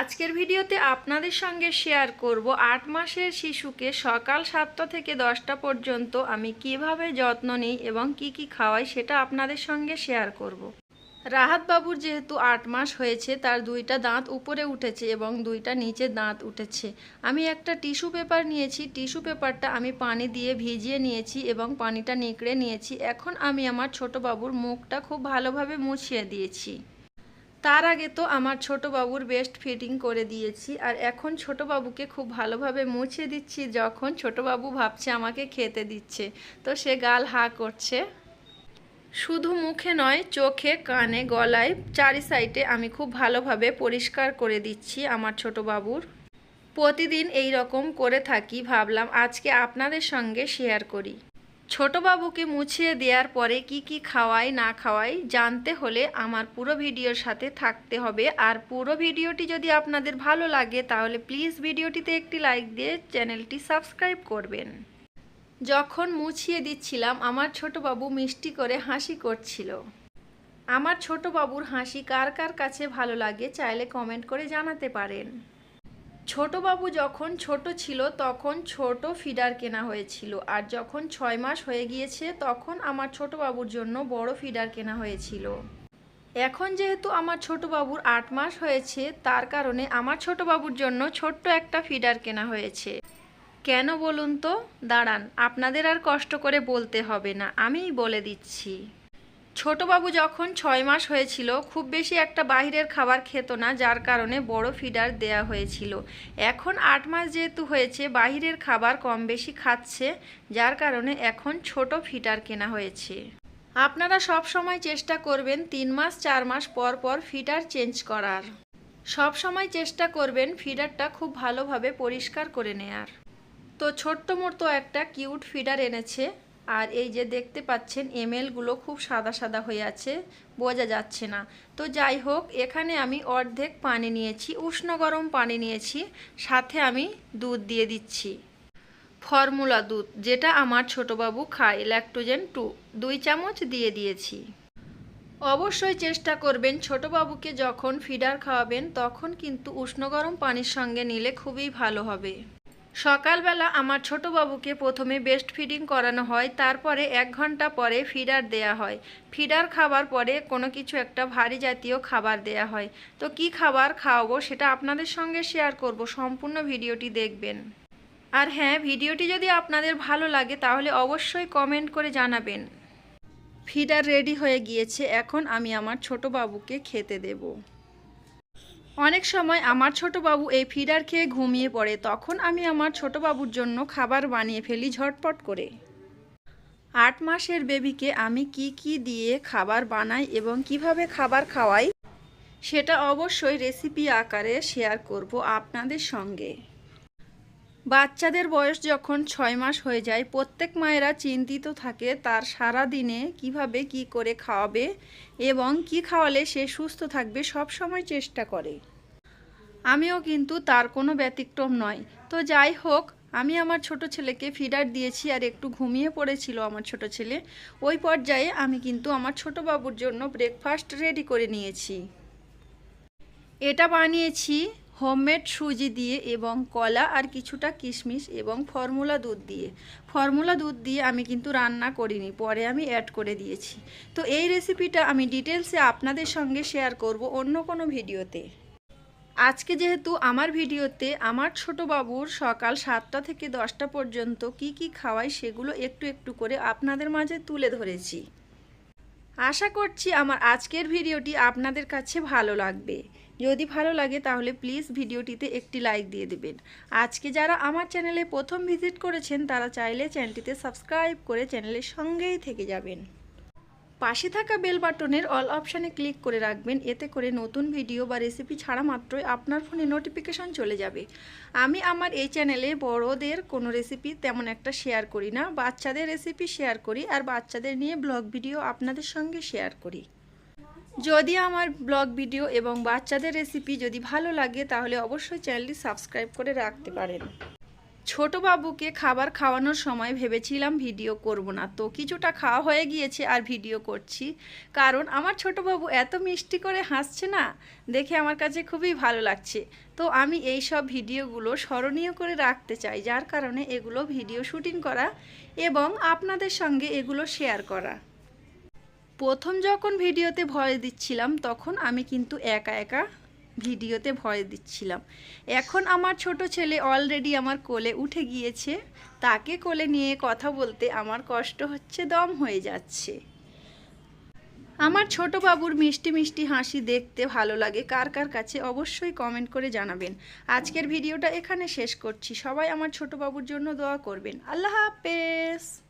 আজকের ভিডিওতে আপনাদের সঙ্গে শেয়ার করব আট মাসের শিশুকে সকাল সাতটা থেকে দশটা পর্যন্ত আমি কীভাবে যত্ন নিই এবং কি কি খাওয়াই সেটা আপনাদের সঙ্গে শেয়ার করব। রাহাত বাবুর যেহেতু আট মাস হয়েছে, তার দুইটা দাঁত উপরে উঠেছে এবং দুইটা নিচে দাঁত উঠেছে। আমি একটা টিস্যু পেপার নিয়েছি, টিস্যু পেপারটা আমি পানি দিয়ে ভিজিয়ে নিয়েছি এবং পানিটা নিকড়ে নিয়েছি। এখন আমি আমার ছোট বাবুর মুখটা খুব ভালোভাবে মুছিয়ে দিয়েছি। তার আগে তো আমার ছোট বাবুর বেস্ট ফিটিং করে দিয়েছি, আর এখন ছোট বাবুকে খুব ভালোভাবে মুছে দিচ্ছি যখন ছোট বাবু ভাবছে আমাকে খেতে দিচ্ছে। তো সে গাল হা করছে। শুধু মুখে নয়, চোখে, কানে, গলায়, চারি সাইডে আমি খুব ভালোভাবে পরিষ্কার করে দিচ্ছি আমার ছোট বাবুর প্রতিদিন এই রকম করে থাকি, ভাবলাম আজকে আপনাদের সঙ্গে শেয়ার করি। ছোট বাবুকে মুছিয়ে দেওয়ার পরে কি কি খাওয়াই, না খাওয়াই, জানতে হলে আমার পুরো ভিডিওর সাথে থাকতে হবে। আর পুরো ভিডিওটি যদি আপনাদের ভালো লাগে, তাহলে প্লিজ ভিডিওটিতে একটি লাইক দিয়ে চ্যানেলটি সাবস্ক্রাইব করবেন। যখন মুছিয়ে দিচ্ছিলাম, আমার ছোট বাবু মিষ্টি করে হাসি করছিল। আমার ছোট বাবুর হাসি কার কার কাছে ভালো লাগে, চাইলে কমেন্ট করে জানাতে পারেন। ছোট বাবু যখন ছোট ছিল, তখন ছোট ফিডার কেনা হয়েছিল। আর যখন ছয় মাস হয়ে গিয়েছে, তখন আমার ছোট বাবুর জন্য বড় ফিডার কেনা হয়েছিল। এখন যেহেতু আমার ছোট বাবুর আট মাস হয়েছে, তার কারণে আমার ছোট বাবুর জন্য ছোট্ট একটা ফিডার কেনা হয়েছে। কেন বলুন তো? দাঁড়ান, আপনাদের আর কষ্ট করে বলতে হবে না, আমিই বলে দিচ্ছি। ছোটবাবু যখন ছয় মাস হয়েছিল, খুব বেশি একটা বাইরের খাবার খেত না, যার কারণে বড় ফিডার দেয়া হয়েছিল। এখন আট মাস যেহেতু হয়েছে বাইরের খাবার কম বেশি খাচ্ছে, যার কারণে এখন ছোট ফিডার কেনা হয়েছে। আপনারা সব সময় চেষ্টা করবেন তিন মাস, চার মাস পর পর ফিডার চেঞ্জ করার। সব সময় চেষ্টা করবেন ফিডারটা খুব ভালোভাবে পরিষ্কার করে নেয়ার। তো ছোট্ট মতো একটা কিউট ফিডার এনেছে। আর এই যে দেখতে পাচ্ছেন এমএলগুলো খুব সাদা সাদা হয়ে আছে, বোঝা যাচ্ছে না। তো যাই হোক, এখানে আমি অর্ধেক পানি নিয়েছি, উষ্ণ গরম পানি নিয়েছি, সাথে আমি দুধ দিয়ে দিচ্ছি। ফর্মুলা দুধ, যেটা আমার ছোটবাবু খায় ল্যাকটোজেন টু দুই চামচ দিয়ে দিয়েছি। অবশ্যই চেষ্টা করবেন, ছোটবাবুকে যখন ফিডার খাওয়াবেন, তখন কিন্তু উষ্ণ গরম পানির সঙ্গে নিলে খুবই ভালো হবে। সকালবেলা আমার ছোট বাবুকে প্রথমে বেস্ট ফিডিং করানো হয়, তারপরে এক ঘণ্টা পরে ফিডার দেয়া হয়। ফিডার খাবার পরে কোনো কিছু একটা ভারী জাতীয় খাবার দেয়া হয়। তো কি খাবার খাওয়াবো সেটা আপনাদের সঙ্গে শেয়ার করব, সম্পূর্ণ ভিডিওটি দেখবেন। আর হ্যাঁ ভিডিওটি যদি আপনাদের ভালো লাগে তাহলে অবশ্যই কমেন্ট করে জানাবেন। ফিডার রেডি হয়ে গিয়েছে, এখন আমি আমার ছোট বাবুকে খেতে দেবো। অনেক সময় আমার ছোট বাবু এই ফিডার খেয়ে ঘুমিয়ে পড়ে, তখন আমি আমার ছোট বাবুর জন্য খাবার বানিয়ে ফেলি ঝটপট করে। আট মাসের বেবিকে আমি কি কি দিয়ে খাবার বানাই এবং কীভাবে খাবার খাওয়াই, সেটা অবশ্যই রেসিপি আকারে শেয়ার করব আপনাদের সঙ্গে। বাচ্চাদের বয়স যখন ছয় মাস হয়ে যায়, প্রত্যেক মায়েরা চিন্তিত থাকে তার সারা দিনে কীভাবে কি করে খাওয়াবে এবং কি খাওয়ালে সে সুস্থ থাকবে সব সময় চেষ্টা করে। আমিও কিন্তু তার কোনো ব্যতিক্রম নয়। তো যাই হোক, আমি আমার ছোট ছেলেকে ফিডার দিয়েছি আর একটু ঘুমিয়ে পড়েছিল আমার ছোট ছেলে। ওই পর্যায়ে আমি কিন্তু আমার ছোট বাবুর জন্য ব্রেকফাস্ট রেডি করে নিয়েছি। এটা বানিয়েছি হোমমেড সুজি দিয়ে এবং কলা আর কিছুটা কিশমিশ এবং ফর্মুলা দুধ দিয়ে। ফর্মুলা দুধ দিয়ে আমি কিন্তু রান্না করিনি, পরে আমি অ্যাড করে দিয়েছি। তো এই রেসিপিটা আমি ডিটেলসে আপনাদের সঙ্গে শেয়ার করব অন্য কোনো ভিডিওতে। আজকে যেহেতু আমার ভিডিওতে আমার ছোট বাবুর সকাল সাতটা থেকে দশটা পর্যন্ত কি কি খাওয়াই সেগুলো একটু একটু করে আপনাদের মাঝে তুলে ধরেছি। আশা করছি আমার আজকের ভিডিওটি আপনাদের কাছে ভালো লাগবে। যদি ভালো লাগে তাহলে প্লিজ ভিডিওটিতে একটি লাইক দিয়ে দেবেন। আজকে যারা আমার চ্যানেলে প্রথম ভিজিট করেছেন, তারা চাইলে চ্যানেলটিতে সাবস্ক্রাইব করে চ্যানেলের সঙ্গেই থেকে যাবেন। পাশে থাকা বেল বাটনের অল অপশানে ক্লিক করে রাখবেন, এতে করে নতুন ভিডিও বা রেসিপি ছাড়া মাত্রই আপনার ফোনে নোটিফিকেশন চলে যাবে। আমি আমার এই চ্যানেলে বড়দের কোনো রেসিপি তেমন একটা শেয়ার করি না, বাচ্চাদের রেসিপি শেয়ার করি আর বাচ্চাদের নিয়ে ব্লগ ভিডিও আপনাদের সঙ্গে শেয়ার করি। যদি আমার ব্লগ ভিডিও এবং বাচ্চাদের রেসিপি যদি ভালো লাগে, তাহলে অবশ্যই চ্যানেলটি সাবস্ক্রাইব করে রাখতে পারেন। ছোট বাবুকে খাবার খাওয়ানোর সময় ভেবেছিলাম ভিডিও করব না, তো কিছুটা খাওয়া হয়ে গিয়েছে আর ভিডিও করছি। কারণ আমার ছোট বাবু এত মিষ্টি করে হাসছে না, দেখে আমার কাছে খুবই ভালো লাগছে। তো আমি এই সব ভিডিওগুলো স্মরণীয় করে রাখতে চাই, যার কারণে এগুলো ভিডিও শুটিং করা এবং আপনাদের সঙ্গে এগুলো শেয়ার করা। প্রথম যখন ভিডিওতে ভয় দিচ্ছিলাম, তখন আমি কিন্তু একা একা ভিডিওতে ভয় দিচ্ছিলাম। এখন আমার ছোট ছেলে অলরেডি আমার কোলে উঠে গিয়েছে। তাকে কোলে নিয়ে কথা বলতে আমার কষ্ট হচ্ছে, দম হয়ে যাচ্ছে। আমার ছোট বাবুর মিষ্টি মিষ্টি হাসি দেখতে ভালো লাগে। কার কার কাছে অবশ্যই কমেন্ট করে জানাবেন। আজকের ভিডিওটা এখানে শেষ করছি। সবাই আমার ছোট বাবুর জন্য দোয়া করবেন। আল্লাহ হাফেজ।